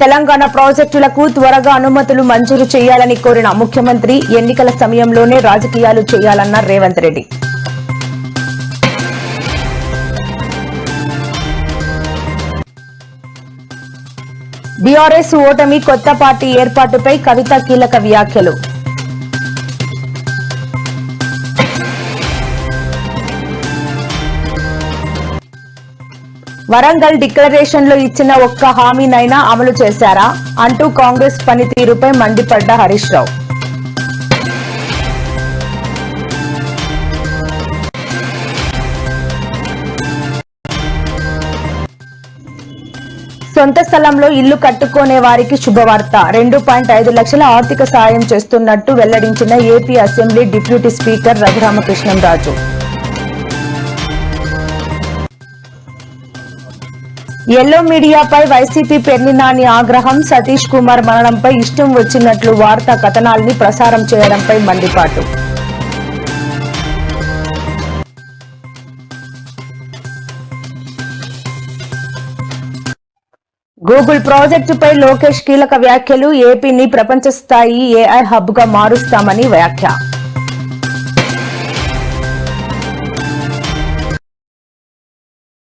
తెలంగాణ ప్రాజెక్టులకు త్వరగా అనుమతులు మంజూరు చేయాలని కోరిన ముఖ్యమంత్రి ఎన్నికల సమయంలోనే రాజకీయాలు చేయాలన్న రేవంత్ రెడ్డి. బీఆర్ఎస్ ఓటమి కొత్త పార్టీ ఏర్పాటుపై కవిత కీలక వ్యాఖ్యలు. వరంగల్ డిక్లరేషన్లో ఇచ్చిన ఒక్క హామీనైనా అమలు చేశారా అంటూ కాంగ్రెస్ పనితీరుపై మండిపడ్డ హరీష్ రావు. సొంత స్థలంలో ఇల్లు కట్టుకునే వారికి శుభవార్త. రెండు పాయింట్ ఐదు లక్షల ఆర్థిక సాయం చేస్తున్నట్టు వెల్లడించిన AP assembly deputy speaker Raghuramakrishnam Raju. Yellow మీడియాపై YCP Perni Nani ఆగ్రహం సతీష్ కుమార్ మరణంపై ఇష్టం వచ్చినట్లు వార్తా కథనాల్ని ప్రసారం చేయడంపై మండిపాటు. గూగుల్ ప్రాజెక్టుపై లోకేష్ కీలక వ్యాఖ్యలు ఏపీని ప్రపంచ స్థాయి ఏఐ హబ్గా మారుస్తామని వ్యాఖ్య.